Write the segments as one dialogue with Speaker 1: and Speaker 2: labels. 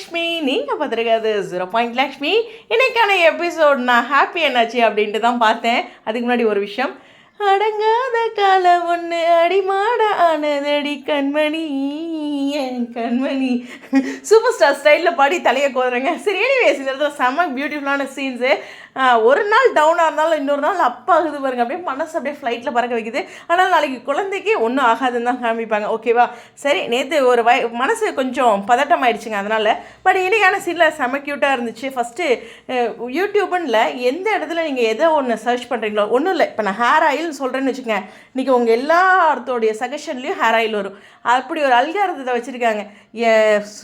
Speaker 1: லக்ஷ்மி நீங்கள் பார்த்துருக்காது zero point Lakshmi. இன்னைக்கான episode நான் ஹாப்பி என்னாச்சு அப்படின்ட்டு தான் பார்த்தேன். அதுக்கு முன்னாடி ஒரு விஷயம். அடங்காத கால ஒன்று அடிமாட ஆனதடி கண்மணி என் கண்மணி. சூப்பர் ஸ்டார் ஸ்டைலில் பாடி தலையை கோதுறேங்க. சரி எனிவேஸ் இந்த இடத்துல செம்ம பியூட்டிஃபுல்லான சீன்ஸு ஒரு நாள் டவுனாக இருந்தாலும் இன்னொரு நாள் அப் ஆகுது பாருங்க. அப்படியே மனசு அப்படியே ஃப்ளைட்டில் பறக்க வைக்குது. ஆனால் நாளைக்கு குழந்தைக்கே ஒன்றும் ஆகாதுன்னு தான் காமிப்பாங்க. ஓகேவா சரி நேற்று ஒரு வய மனசு கொஞ்சம் பதட்டம் ஆயிடுச்சுங்க அதனால். பட் இன்னைக்கான சீனில் செம க்யூட்டாக இருந்துச்சு. ஃபஸ்ட்டு யூடியூப்னில் எந்த இடத்துல நீங்கள் எதை ஒன்று சர்ச் பண்ணுறீங்களோ ஒன்றும் இல்லை. இப்போ நான் ஹேர் ஆயில்னு சொல்கிறேன்னு வச்சுக்கோங்க. இன்றைக்கி உங்கள் எல்லாத்தோடைய சஜஷன்லேயும் ஹேர் ஆயில் வரும். அப்படி ஒரு அல்காரத்தை வச்சுருக்காங்க.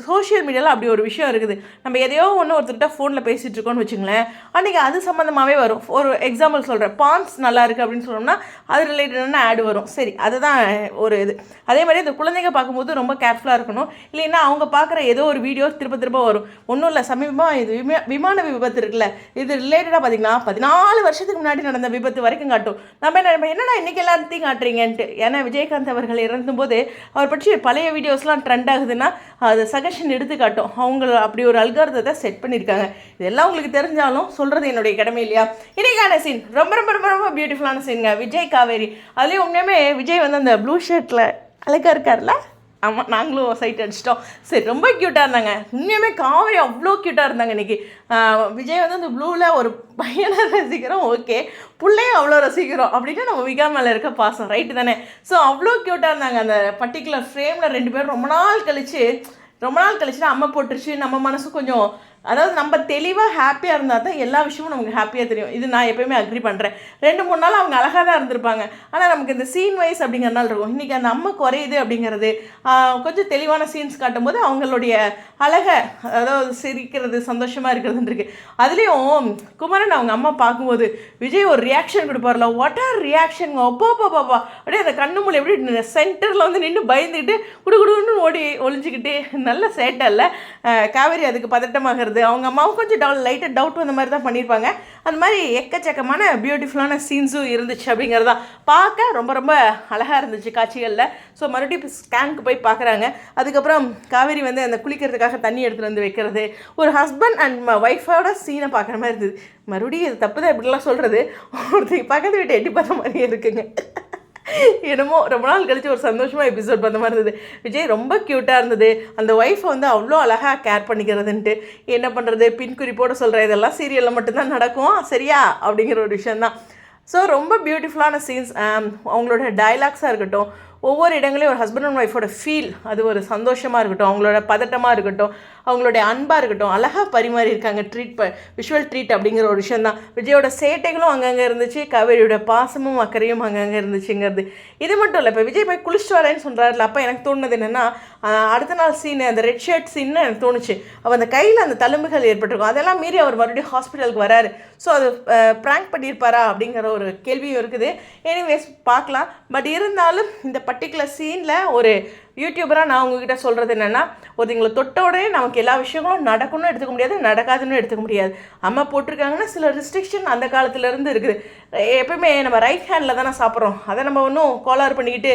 Speaker 1: சோஷியல் மீடியாவில் அப்படி ஒரு விஷயம் இருக்குது. நம்ம எதையோ ஒன்று ஒருத்தர்கிட்ட ஃபோனில் பேசிகிட்டு இருக்கோம்னு வச்சுங்களேன். அன்றைக்கி அது சம்மந்தமாகவே வரும். ஒரு எக்ஸாம்பிள் சொல்கிறேன் பான்ஸ் நல்லா இருக்குது அப்படின்னு சொன்னோம்னா அது ரிலேட்டடான ஆடு வரும். சரி அதுதான் ஒரு இது. அதே மாதிரி இந்த குழந்தைங்க பார்க்கும்போது ரொம்ப கேர்ஃபுல்லாக இருக்கணும். இல்லைன்னா அவங்க பார்க்குற ஏதோ ஒரு வீடியோ திரும்ப திரும்ப வரும். ஒன்றும் இல்லை சமீபமாக இது விமா விமான விபத்து இருக்குல்ல. இது ரிலேட்டடாக பார்த்தீங்கன்னா பதினாலு வருஷத்துக்கு முன்னாடி நடந்த விபத்து வரைக்கும் காட்டும். நம்ம என்ன என்னடா இன்றைக்கி எல்லாத்தையும் காட்டுறீங்கன்ட்டு? ஏன்னா விஜயகாந்த் அவர்கள் இறந்தும்போது அவர் பற்றி பழைய வீடியோஸ்லாம் ட்ரெண்ட் ஆகுதுன்னா அது சஜஷன் எடுத்து காட்டும். அவங்க அப்படி ஒரு அல்காரத்தை செட் பண்ணியிருக்காங்க. இதெல்லாம் உங்களுக்கு தெரிஞ்சாலும் சொல்கிறது என்னோட நம்மளுடைய கடமை இல்லையா? இன்னைக்கான சீன் ரொம்ப ரொம்ப ரொம்ப ரொம்ப பியூட்டிஃபுல்லான சீனுங்க விஜய் காவேரி. அதுலேயும் உண்மையுமே விஜய் வந்து அந்த ப்ளூ ஷர்ட்டில் அழகாக இருக்கார்ல ஆமாம் நாங்களும் சைட் அடிச்சிட்டோம். சரி ரொம்ப க்யூட்டாக இருந்தாங்க. உண்மையுமே காவேரி அவ்வளோ க்யூட்டாக இருந்தாங்க இன்றைக்கி விஜய் வந்து அந்த ப்ளூவில் ஒரு பையனை ரசிக்கிறோம். ஓகே. பிள்ளையும் அவ்வளோ ரசிக்கிறோம். அப்படின்னா நம்ம விகா மேலே இருக்க பாசம். ரைட்டு தானே? ஸோ அவ்வளோ க்யூட்டாக இருந்தாங்க. அந்த பர்டிகுலர் ஃப்ரேமில் ரெண்டு பேரும் ரொம்ப நாள் கழித்து ரொம்ப நாள் கழிச்சுன்னா அம்மா போட்டுருச்சு. நம்ம மனசு கொஞ்சம் அதாவது நம்ம தெளிவாக ஹாப்பியாக இருந்தால் தான் எல்லா விஷயமும் நமக்கு ஹாப்பியாக தெரியும். இது நான் எப்பயுமே அக்ரி பண்ணுறேன் ரெண்டு மூணு நாள் அவங்க அழகாக தான் இருந்திருப்பாங்க. ஆனால் நமக்கு இந்த சீன் வைஸ் அப்படிங்கிறனால இருக்கும். இன்றைக்கி அந்த அம்மா குறையுது அப்படிங்கிறது கொஞ்சம் தெளிவான சீன்ஸ் காட்டும்போது அவங்களுடைய அழகை அதாவது சிரிக்கிறது சந்தோஷமாக இருக்கிறதுன்னு இருக்குது அதுலேயும் குமரன் அவங்க அம்மா பார்க்கும்போது விஜய் ஒரு ரியாக்ஷன் கொடுப்பார்ல. வாட் ஆர் ரியாக்ஷன் அப்பா பாப்பா அப்படியே அந்த கண்ணு மூலம் எப்படி சென்டரில் வந்து நின்று பயந்துக்கிட்டு குடுகுடுன்னு ஓடி ஒளிஞ்சிக்கிட்டு நல்ல சேட்டை இல்லை. காவேரி அதுக்கு பதட்டமாகிறது வருது அவங்க அம்மாவும் கொஞ்சம் டவு லைட்டாக டவுட் வந்த மாதிரி தான் பண்ணியிருப்பாங்க. அந்த மாதிரி எக்கச்சக்கமான பியூட்டிஃபுல்லான சீன்ஸும் இருந்துச்சு அப்படிங்கிறது தான் பார்க்க ரொம்ப ரொம்ப அழகாக இருந்துச்சு காட்சிகளில். ஸோ மறுபடியும் இப்போ ஸ்கேனுக்கு போய் பார்க்குறாங்க. அதுக்கப்புறம் காவேரி வந்து அந்த குளிக்கிறதுக்காக தண்ணி எடுத்துகிட்டு வந்து வைக்கிறது. ஒரு ஹஸ்பண்ட் அண்ட் ஒய்ஃபோட சீனை பார்க்குற மாதிரி இருந்தது. மறுபடியும் இது தப்பு தான் இப்படிலாம் சொல்கிறது ஒருத்தர் பக்கத்து வீட்டை எட்டி பார்த்த மாதிரியே இருக்குங்க. என்னமோ ரொம்ப நாள் கழிச்சு ஒரு சந்தோஷமாக எபிசோட் பண்ண மாதிரி இருந்தது. விஜய் ரொம்ப க்யூட்டாக இருந்தது. அந்த ஒய்ஃபை வந்து அவ்வளோ அழகாக கேர் பண்ணிக்கிறதுன்ட்டு என்ன பண்ணுறது பின் குறிப்போடு சொல்கிற இதெல்லாம் சீரியலில் மட்டும்தான் நடக்கும். சரியா? அப்படிங்கிற ஒரு விஷயந்தான் ஸோ ரொம்ப பியூட்டிஃபுல்லான சீன்ஸ் அவங்களோட டைலாக்ஸாக இருக்கட்டும் ஒவ்வொரு இடங்களையும் ஒரு ஹஸ்பண்ட் அண்ட் ஒய்ஃபோட ஃபீல் அது ஒரு சந்தோஷமாக இருக்கட்டும் அவங்களோட பதட்டமாக இருக்கட்டும் அவங்களுடைய அன்பாக இருக்கட்டும் அழகாக பரிமாறி இருக்காங்க ட்ரீட் ப விஷுவல் ட்ரீட் அப்படிங்கிற ஒரு விஷயம் தான் விஜயோட சேட்டைகளும் அங்கங்கே இருந்துச்சு காவேரியோட பாசமும் அக்கறையும் அங்கங்கே இருந்துச்சுங்கிறது. இது மட்டும் இல்லை இப்போ விஜய் போய் குளிச்சுட்டு வரேன்னு சொல்கிறாருல அப்போ எனக்கு தோணுது என்னென்னா அடுத்த நாள் சீன் அந்த ரெட் ஷர்ட் சீன்னு எனக்கு தோணுச்சு. அவள் அந்த கையில் அந்த தழும்புகள் ஏற்பட்டிருக்கும். அதெல்லாம் மீறி அவர் மறுபடியும் ஹாஸ்பிட்டலுக்கு வராரு. ஸோ அது ப்ராங்க் பண்ணியிருப்பாரா அப்படிங்கிற ஒரு கேள்வியும் இருக்குது. எனிவேஸ் பார்க்கலாம். பட் இருந்தாலும் இந்த பர்டிகுலர் சீனில் ஒரு யூடியூபராக நான் உங்ககிட்ட சொல்கிறது என்னென்னா ஒருத்தங்களை தொட்டோடனே நமக்கு எல்லா விஷயங்களும் நடக்கணும்னு எடுத்துக்க முடியாது நடக்காதுன்னு எடுத்துக்க முடியாது. அம்மா போட்டிருக்காங்கன்னா சில ரிஸ்ட்ரிக்ஷன் அந்த காலத்துலேருந்து இருக்குது. எப்பயுமே நம்ம ரைட் ஹேண்டில் தானே சாப்பிட்றோம். அதை நம்ம ஒன்றும் கோளாறு பண்ணிக்கிட்டு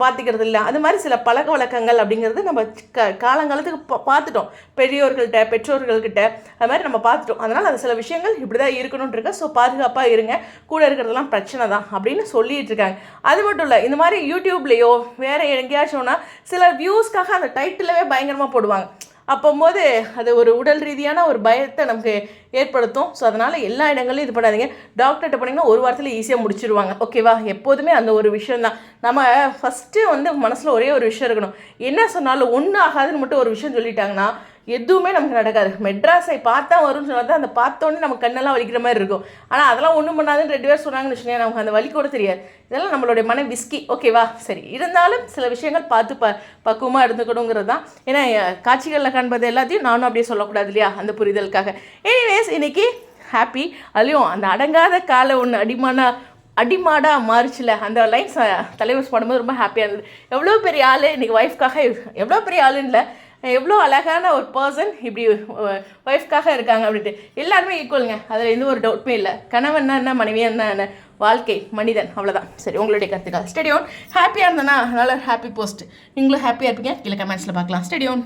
Speaker 1: பார்த்துக்கிறது இல்லை. அது மாதிரி சில பழக்க வழக்கங்கள் அப்படிங்கிறது நம்ம க காலங்காலத்துக்கு பா பார்த்துட்டோம் பெரியோர்கள்ட்ட பெற்றோர்கள்கிட்ட அது மாதிரி நம்ம பார்த்துட்டோம் அதனால் அது சில விஷயங்கள் இப்படி தான் இருக்கணுன்ட்டு இருக்கு ஸோ பாதுகாப்பாக இருங்க. கூட இருக்கிறதெல்லாம் பிரச்சனை தான் அப்படின்னு சொல்லிட்டு இருக்காங்க. அது மட்டும் இல்லை இந்த மாதிரி யூடியூப்லேயோ வேறு எங்கேயாச்சும்னா சில வியூஸ்க்காக அந்த டைட்டிலவே பயங்கரமாக போடுவாங்க. அப்போம்போது அது ஒரு உடல் ரீதியான ஒரு பயத்தை நமக்கு ஏற்படுத்தும். ஸோ அதனால் எல்லா இடங்களையும் இது பண்ணாதீங்க. டாக்டர்கிட்ட போனீங்கன்னா ஒரு வாரத்தில் ஈஸியாக முடிச்சிருவாங்க. ஓகேவா எப்போதுமே அந்த ஒரு விஷயந்தான் நம்ம ஃபஸ்ட்டு வந்து மனசில் ஒரே ஒரு விஷயம் இருக்கணும். என்ன சொன்னாலும் ஒன்றும் ஆகாதுன்னு மட்டும் ஒரு விஷயம் சொல்லிட்டாங்கன்னா எதுவுமே நமக்கு நடக்காது. மெட்ராஸை பார்த்தா வரும்னு சொன்னால் தான் அந்த பார்த்தோன்னே நம்ம கண்ணெல்லாம் வலிக்கிற மாதிரி இருக்கும். ஆனால் அதெல்லாம் ஒன்றும் பண்ணாதுன்னு ரெண்டு பேர் சொன்னாங்கன்னு வச்சுக்கோங்க நமக்கு அந்த வலி கூட தெரியாது. இதெல்லாம் நம்மளுடைய மன விஸ்கி. ஓகேவா சரி. இருந்தாலும் சில விஷயங்கள் பார்த்து ப பக்குவமாக இருந்துக்கணுங்கிறது தான். ஏன்னா காட்சிகளில் காண்பது எல்லாத்தையும் நானும் அப்படியே சொல்லக்கூடாது இல்லையா? அந்த புரிதலுக்காக. எனிவேஸ் இன்றைக்கி ஹாப்பி அதுலேயும் அந்த அடங்காத காலை ஒன்று அடிமான அடிமாடாக மாறிச்சில்ல அந்த லைன்ஸ் தலைவர் பாடும்போது ரொம்ப ஹாப்பியாக இருந்தது. எவ்வளோ பெரிய ஆள்? இன்றைக்கி ஒய்ஃப்காக எவ்வளோ பெரிய ஆளுன்னு இல்லை. எவ்வளோ அழகான ஒரு பர்சன் இப்படி ஒய்ஃப்காக இருக்காங்க அப்படின்ட்டு. எல்லாருமே ஈக்குவலுங்க அதில் எந்த ஒரு டவுட்மே இல்லை. கணவன் என்ன மனைவியாக என்ன? வாழ்க்கை மனிதன். அவ்வளோதான் சரி உங்களுடைய கருத்துக்கள். ஸ்டெடியோன் ஹாப்பியாக இருந்தேன்னா அதனால் ஹாப்பி போஸ்ட் நீங்களும் ஹாப்பியாக இருப்பீங்க. கீழே கமெண்ட்ஸில் பார்க்கலாம். ஸ்டெடியோன்